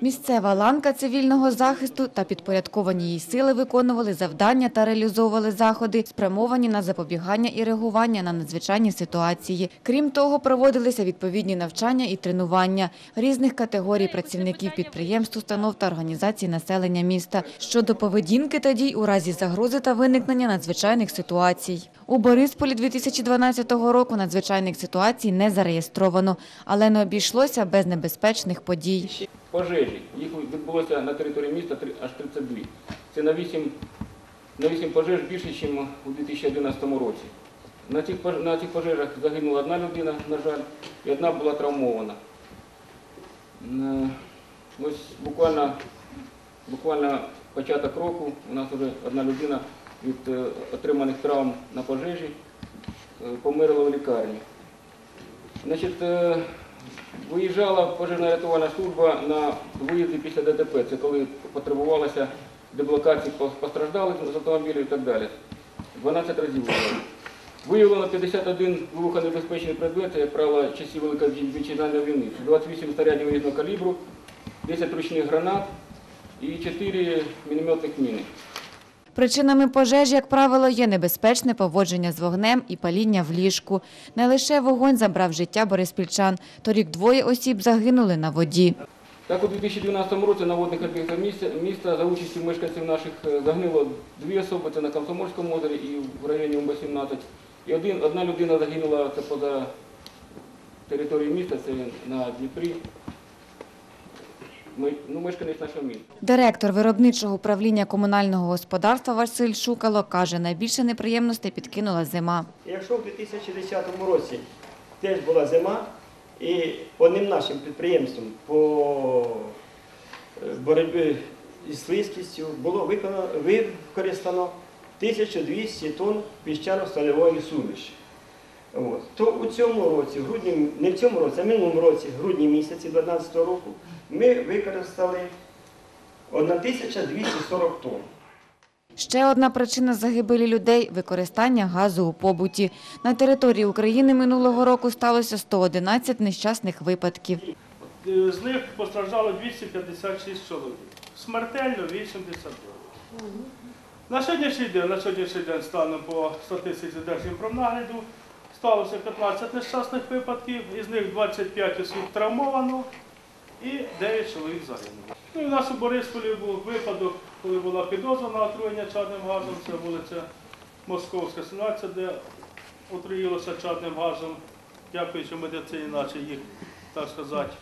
Місцева ланка цивільного захисту та підпорядковані їй сили виконували завдання та реалізовували заходи, спрямовані на запобігання і реагування на надзвичайні ситуації. Крім того, проводилися відповідні навчання і тренування різних категорій працівників підприємств, установ та організацій населення міста щодо поведінки та дій у разі загрози та виникнення надзвичайних ситуацій. У Борисполі 2012 року надзвичайних ситуацій не зареєстровано, але не обійшлося без небезпечних подій. Пожежі. Їх відбулося на території міста аж 32. Це на 8, на 8 пожеж більше, ніж у 2011 році. На цих, на цих пожежах загинула одна людина, на жаль, і одна була травмована. Ось буквально, буквально початок року у нас вже одна людина від е, отриманих травм на пожежі е, померла в лікарні. Значить, е, виїжджала пожежна рятувальна служба на виїзди після ДТП. Це коли потребувалося деблокації постраждалих з автомобілів і так далі. 12 разів виїжджали. Виявлено 51 вибухонебезпечний предмет, як правило, часів Великої вітчизняної війни. 28 снарядів різного калібру, 10 ручних гранат і 4 мінометних міни. Причинами пожеж, як правило, є небезпечне поводження з вогнем і паління в ліжку. Не лише вогонь забрав життя бориспільчан. Торік двоє осіб загинули на воді. Так, у 2012 році на водних об'єктах міста, міста за участю мешканців наших е, загинуло дві особи, це на Комсомольському озері і в районі УМБ-17. І один, одна людина загинула це поза територією міста, це на Дніпрі. Ми, ну, мешканець нашого міста. Директор виробничого управління комунального господарства Василь Шукало каже, найбільше неприємностей підкинула зима. Якщо в 2010 році теж була зима, і одним нашим підприємством по е, боротьбі із слизькістю було виконано, використано 1200 тонн піщано-стальової суміші. От. То у цьому році, в грудні, не в цьому році, а в минулому році, в грудні місяці 2012 року, ми використали 1240 тонн. Ще одна причина загибелі людей – використання газу у побуті. На території України минулого року сталося 111 нещасних випадків. Е, З них постраждало 256 чоловік. Смертельно 82. На сьогоднішній день, на сьогоднішній день станом по статистиці Держінпромнагляду сталося 15 нещасних випадків, із них 25 осіб травмовано і 9 чоловік загинуло. Ну, і нас у Борисполі був випадок, коли була підозра на отруєння чадним газом, це вулиця Московська, 17, де отруїлося чадним газом, дякуючи медицині, наче їх, так сказати,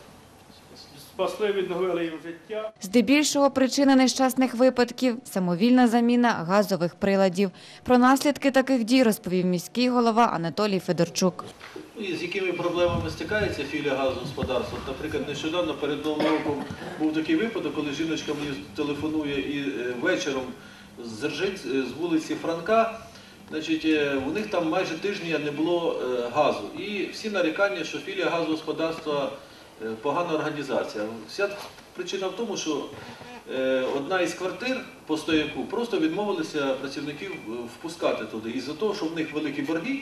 спасли, відновили їм життя. Здебільшого причина нещасних випадків – самовільна заміна газових приладів. Про наслідки таких дій розповів міський голова Анатолій Федорчук. Ну, І з якими проблемами стикається філія газогосподарства? Наприклад, нещодавно перед Новим роком був такий випадок, коли жіночка мені телефонує і е, вечором з Ржиць, е, з вулиці Франка. Значить, е, у них там майже тижня не було газу. І всі нарікання, що філія газогосподарства погана організація. Вся причина в тому, що е, одна із квартир по стояку просто відмовилися працівників е, впускати туди. Із-за того, що в них великі борги,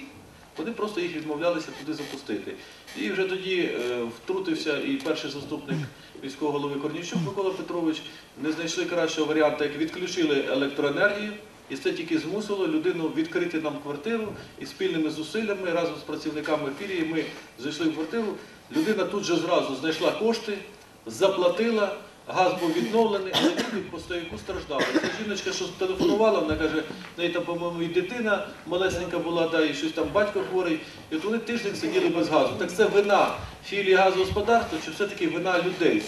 вони просто їх відмовлялися туди запустити. І вже тоді е, втрутився і перший заступник міського голови Корнійчук Микола Петрович. Не знайшли кращого варіанту, як відключили електроенергію. І це тільки змусило людину відкрити нам квартиру і спільними зусиллями разом з працівниками філії ми зайшли в квартиру. Людина тут же зразу знайшла кошти, заплатила, газ був відновлений, але люди по стояку страждали. Ця жіночка, що телефонувала, вона каже, в неї там, по-моєму, і дитина малесенька була, да, і щось там батько хворий. І от вони тиждень сиділи без газу. Так це вина філії газогосподарства, чи все-таки вина людей?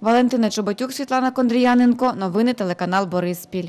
Валентина Чоботюк, Світлана Кондріяненко. Новини телеканал Бориспіль.